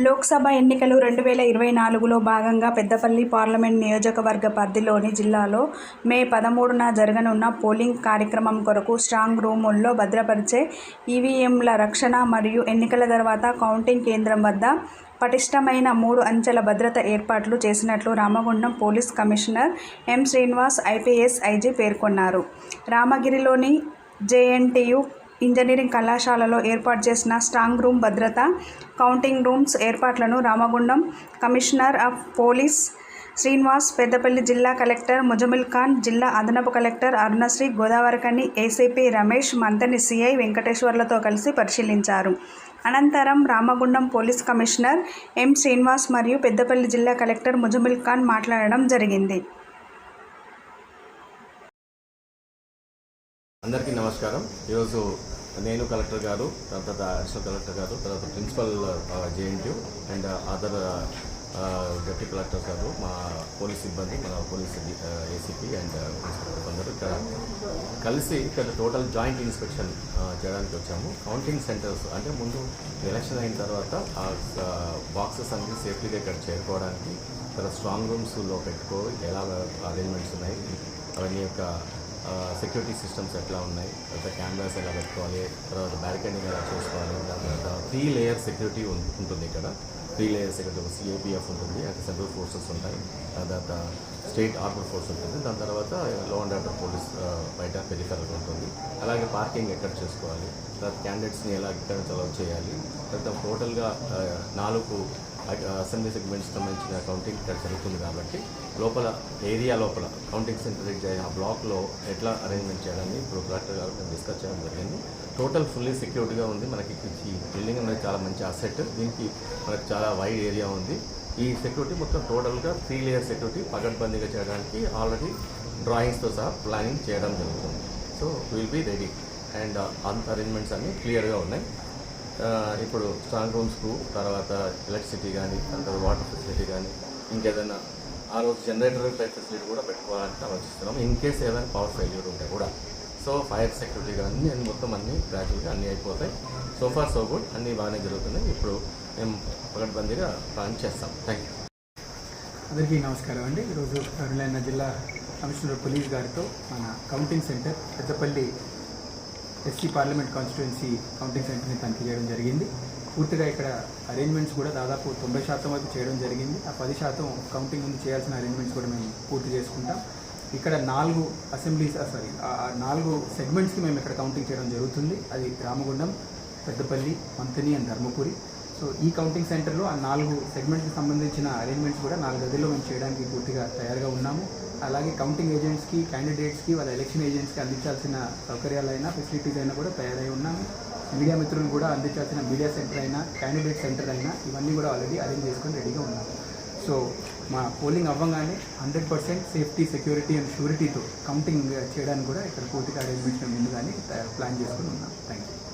లోక్సభ ఎన్నికలు రెండు వేల ఇరవై నాలుగులో భాగంగా పెద్దపల్లి పార్లమెంట్ నియోజకవర్గ పరిధిలోని జిల్లాలో మే పదమూడున జరగనున్న పోలింగ్ కార్యక్రమం కొరకు స్ట్రాంగ్ రూముల్లో భద్రపరిచే ఈవీఎంల రక్షణ మరియు ఎన్నికల తర్వాత కౌంటింగ్ కేంద్రం వద్ద పటిష్టమైన మూడు అంచెల భద్రత ఏర్పాట్లు చేసినట్లు Ramagundam police commissioner M Srinivas IPS IG పేర్కొన్నారు. రామగిరిలోని జేఎన్టీయు ఇంజనీరింగ్ కళాశాలలో ఏర్పాటు చేసిన స్ట్రాంగ్ రూమ్ భద్రత కౌంటింగ్ రూమ్స్ ఏర్పాట్లను Ramagundam commissioner of police Srinivas Peddapalli జిల్లా కలెక్టర్ ముజమిల్ ఖాన్ జిల్లా అదనపు collector Arunasri Godavarikhani ACP Ramesh Manthani CI వెంకటేశ్వర్లతో కలిసి పరిశీలించారు. అనంతరం Ramagundam police commissioner M Srinivas మరియు పెద్దపల్లి జిల్లా కలెక్టర్ ముజమిల్ ఖాన్ మాట్లాడడం జరిగింది. అందరికీ నమస్కారం. ఈరోజు నేను కలెక్టర్ గారు తర్వాత అడిషనల్ కలెక్టర్ గారు తర్వాత principal JNT and other deputy collector గారు మా పోలీస్ సిబ్బంది మన పోలీస్ ఏసీపీ అండ్ ఇన్స్పెక్టర్ అందరూ ఇక్కడ కలిసి ఇక్కడ టోటల్ జాయింట్ ఇన్స్పెక్షన్ చేయడానికి వచ్చాము. కౌంటింగ్ సెంటర్స్ అంటే ముందు ఎలక్షన్ అయిన తర్వాత ఆ బాక్సెస్ అన్ని సేఫ్టీగా ఇక్కడ చేరుకోవడానికి ఇక్కడ స్ట్రాంగ్ రూమ్స్లో పెట్టుకో ఎలా అరేంజ్మెంట్స్ ఉన్నాయి అవన్నీ యొక్క సెక్యూరిటీ సిస్టమ్స్ ఎట్లా ఉన్నాయి? తర్వాత క్యామెరాస్ ఎలా పెట్టుకోవాలి? తర్వాత బ్యారికేడింగ్ ఎలా చేసుకోవాలి? దాని తర్వాత త్రీ లేయర్ సెక్యూరిటీ ఉంటుంది ఇక్కడ. త్రీ లేయర్ సెక్యూరిటీ సిఏపిఎఫ్ ఉంటుంది. అక్కడ సెంట్రల్ ఫోర్సెస్ ఉంటాయి. తర్వాత స్టేట్ ఆర్మర్ ఫోర్స్ ఉంటుంది. దాని తర్వాత లో అండ్ ఆర్డర్ పోలీస్ బయట పెరిఫెరల్ ఉంటుంది. అలాగే పార్కింగ్ ఎక్కడ చేసుకోవాలి? తర్వాత క్యాండిడేట్స్ని ఎలా ఎక్కడ నుంచి అలౌ చేయాలి? తర్వాత టోటల్గా నాలుగు అసెంబ్లీ సెగ్మెంట్స్ సంబంధించిన కౌంటింగ్ ఇక్కడ జరుగుతుంది కాబట్టి లోపల ఏరియా లోపల కౌంటింగ్ సెంటర్ ఆ బ్లాక్లో ఎట్లా అరేంజ్మెంట్ చేయాలని ఇప్పుడు కలెక్టర్ గారు మేము డిస్కస్ చేయడం జరిగింది. టోటల్ ఫుల్లీ సెక్యూరిటీగా ఉంది. మనకి ఈ బిల్డింగ్ అనేది చాలా మంచి అసెట్ దీనికి మనకి చాలా వైడ్ ఏరియా ఉంది. ఈ సెక్యూరిటీ మొత్తం టోటల్గా త్రీ లేయర్ సెక్యూరిటీ పగడ్బందీగా చేయడానికి ఆల్రెడీ డ్రాయింగ్స్తో సహా ప్లానింగ్ చేయడం జరుగుతుంది. So will be ready and అంత అరేంజ్మెంట్స్ అన్నీ క్లియర్గా ఉన్నాయి. ఇప్పుడు స్ట్రాంగ్ రూమ్స్కు తర్వాత ఎలక్ట్రిసిటీ కానీ తర్వాత వాటర్ ఫెసిలిటీ కానీ ఇంకేదైనా ఆ రోజు జనరేటర్ టైప్ ఫెసిలిటీ కూడా పెట్టుకోవాలని ఆలోచిస్తున్నాం. ఇన్ కేస్ ఏదైనా పవర్ ఫెయిల్యూర్ ఉంటే కూడా. సో ఫైర్ సెక్యూరిటీ కానీ అన్ని మొత్తం అన్ని గ్రాడ్యువల్గా అన్నీ అయిపోతాయి. సో ఫార్ సో గుడ్ అన్నీ బాగానే జరుగుతున్నాయి. ఇప్పుడు మేము పకడ్బందీగా ప్లాన్ చేస్తాం. థ్యాంక్ యూ అందరికీ నమస్కారం అండి. ఈరోజు కరుణైన జిల్లా కమిషనర్ పోలీస్ గారితో మన counting centre Peddapalli SC parliament constituency counting సెంటర్ని తనిఖీ చేయడం జరిగింది. పూర్తిగా ఇక్కడ అరేంజ్మెంట్స్ కూడా దాదాపు తొంభై శాతం వరకు చేయడం జరిగింది. ఆ పది శాతం కౌంటింగ్ ముందు చేయాల్సిన అరేంజ్మెంట్స్ కూడా మేము పూర్తి చేసుకుంటాం. ఇక్కడ నాలుగు అసెంబ్లీస్ సారీ నాలుగు సెగ్మెంట్స్కి మేము ఇక్కడ కౌంటింగ్ చేయడం జరుగుతుంది. అది రామగుండం పెద్దపల్లి మంతని అండ్ ధర్మపురి. సో ఈ కౌంటింగ్ సెంటర్లో ఆ నాలుగు సెగ్మెంట్కి సంబంధించిన అరేంజ్మెంట్స్ కూడా నాలుగు గదిలో మేము చేయడానికి పూర్తిగా తయారుగా ఉన్నాము. అలాగే కౌంటింగ్ ఏజెంట్స్కి క్యాండిడేట్స్కి వాళ్ళ ఎలక్షన్ ఏజెంట్స్కి అందించాల్సిన సౌకర్యాలైనా ఫెసిలిటీస్ అయినా కూడా తయారై ఉన్నాము మీడియా మిత్రులు కూడా అందించాల్సిన మీడియా సెంటర్ అయినా క్యాండిడేట్ సెంటర్ అయినా ఇవన్నీ కూడా ఆల్రెడీ అరేంజ్ చేసుకొని రెడీగా ఉన్నాము సో మా పోలింగ్ అవ్వగానే hundred percent safety security and షూరిటీతో counting చేయడానికి కూడా ఇక్కడ పూర్తిగా అరేంజ్మెంట్స్ ముందుగానే ప్లాన్ చేసుకుని ఉన్నాం. Thank you